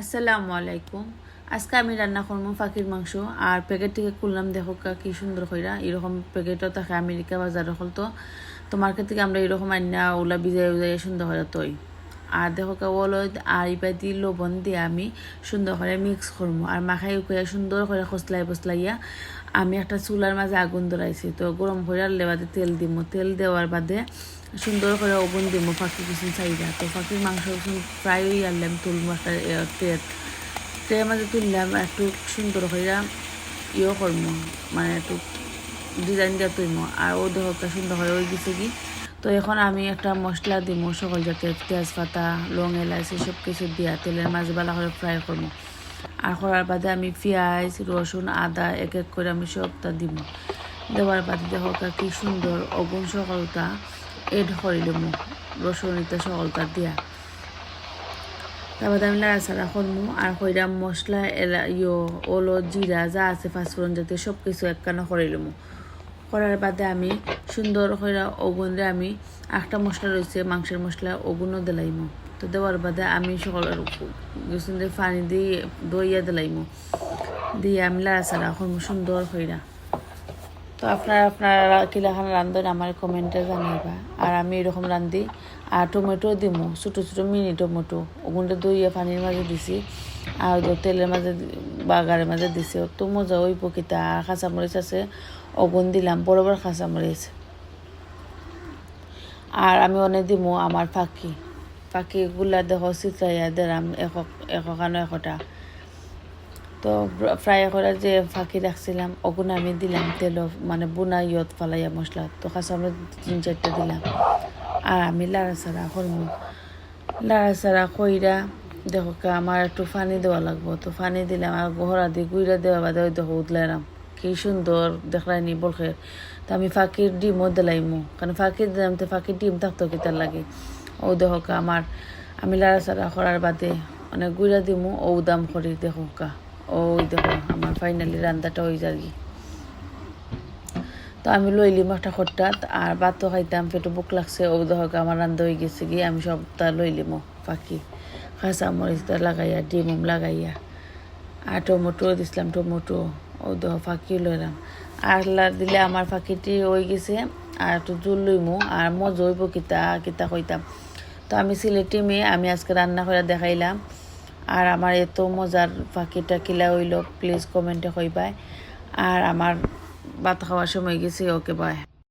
আসসালামু আলাইকুম। আজকে আমি রান্না করব ফাঁকির মাংস, আর প্যাকেট থেকে খুললাম, দেখো কা সুন্দর কইরা এরকম প্যাকেটও থাকে আমেরিকা বাজার হল তো। তো মার্কেট থেকে আমরা এরকম আন্না ওলা বিজাই উজায় সুন্দর হইরা তৈ আর দেখো ওলো আর ইপাই দিয়ে লবণ দিয়ে আমি সুন্দর করে মিক্স করব আর মাখাই উকাইয়া সুন্দর করে খসলাই বসলাইয়া আমি একটা চুলার মাঝে আগুন ধরাইছি। তো গরম করে লেবাতে তেল দিব তেল দেওয়ার বাদে সুন্দর করে ওভেন দিব ফাঁকি কিছু চাইদা তো ফাঁকির মাংস ফ্রাই হয়ে আনলাম তুলবো একটা তেল। তেলের মাঝে তুললাম একটু সুন্দর করে ইয়ে করব মানে একটু ডিজাইন দিয়ে তুলবো আর ও দেহটা সুন্দর করে ওই গেছে কি তো এখন আমি একটা মশলা দিব সকল জাতের তেজপাতা, লং এলাচ সব কিছু দিয়া তেলের মাঝে ভালো করে ফ্রাই করব আর করার বাদে আমি পেঁয়াজ, রসুন, আদা এক এক করে আমি সবটা দিব দেওয়ার বাদে দেখো কি সুন্দর অগুন সকলটা এড করে দেবো রসুন ইটা সকলটা দিয়া। তারপরে আমি লাড়াচাড়া করব আর কইরাম মশলা এলা ইয়ো, ওলো জিরা যা আছে পাঁচফোড়ন জাতীয় সব কিছু একখানা নেব করার বাদে আমি সুন্দর করে ওগুনরে আমি একটা মশলা রয়েছে, মাংসের মশলা ওগুনও দিলাইমো। তো দেওয়ার বাদে আমি সকল সুন্দর পানি দিয়ে দইয়া দিলাইমো। দিয়ে আমি লাড়াচাড়া করব সুন্দর কইরা তো আপনারা আপনারা কিলাখান রান্ধন আমার কমেন্টে জানাইবা। আর আমি এরকম রান্ধি, আর টমেটো দিমু, ছোটো ছোটো মিনি টমেটো। ওগুনটা দইয়া পানির মাঝে দিছি, আর তেলের মাঝে, বাগারের মাঝে দিছি। তো মজা ওই পকিতা। আর কাঁচামরিচ আছে ওগুন দিলাম বড় কাঁচামরিচ আর আমি অনেক দিমু আমার পাখি পাখিগুলা দেখো চিত্রাইয়া দিলাম একক একখানো একটা তো ফ্রাই করে যে ফাঁকি রাখছিলাম ওগুলো আমি দিলাম তেল মানে বুনা ইয়ত ফালাইয়া মশলা। তো কাঁচা আমরা তিন চারটা দিলাম। আর আমি লাড়াচাড়া করব লাড়াচাড়া কইরা দেখো আমার একটু ফানি দেওয়া লাগবো। তো ফানি দিলাম, আর ঘোরা দিয়ে গুইরা দেওয়া বাদে ওই দেখো উতলাইলাম। কি সুন্দর দেখলাইনি বলখের। তা আমি ফাঁকির ডিমও দিলাইমু। কারণ ফাঁকি দিলাম তো ফাঁকির ডিম থাকতো কিতার লাগে। ও দেখো কা আমার, আমি লাড়াচাড়া করার বাদে মানে গুড়া দিমু, ও দাম করি দেখো কা। ওই দেখো আমার ফাইনালি রান্নাটা হয়ে যায়। তো আমি লইলিম একটা খট্টাত আর ভাতও খাইতাম পেটে বুক লাগছে, ও দেখো আমার রান্না হয়ে গেছে গিয়ে আমি সবটা লইলিম পাখি কাঁচা মরিচটা লাগাইয়া, ডিম লাগাইয়া। আর টমেটো দিছিলাম টমেটো ও দ ফাঁকি লইলাম। আর দিলে আমার ফাঁকিটি হয়ে গেছে, আর একটু জুল লইমু, আর মজা জৈব কিতা কিতা কইতাম। তো আমি সিলেটি মেয়ে, আমি আজকে রান্না করে দেখাইলাম। আর আমার এত মজার ফাঁকিটা কিলা হইল প্লিজ কমেন্টে পায় আর আমার ভাত খাওয়ার সময় গেছি, ওকে বাই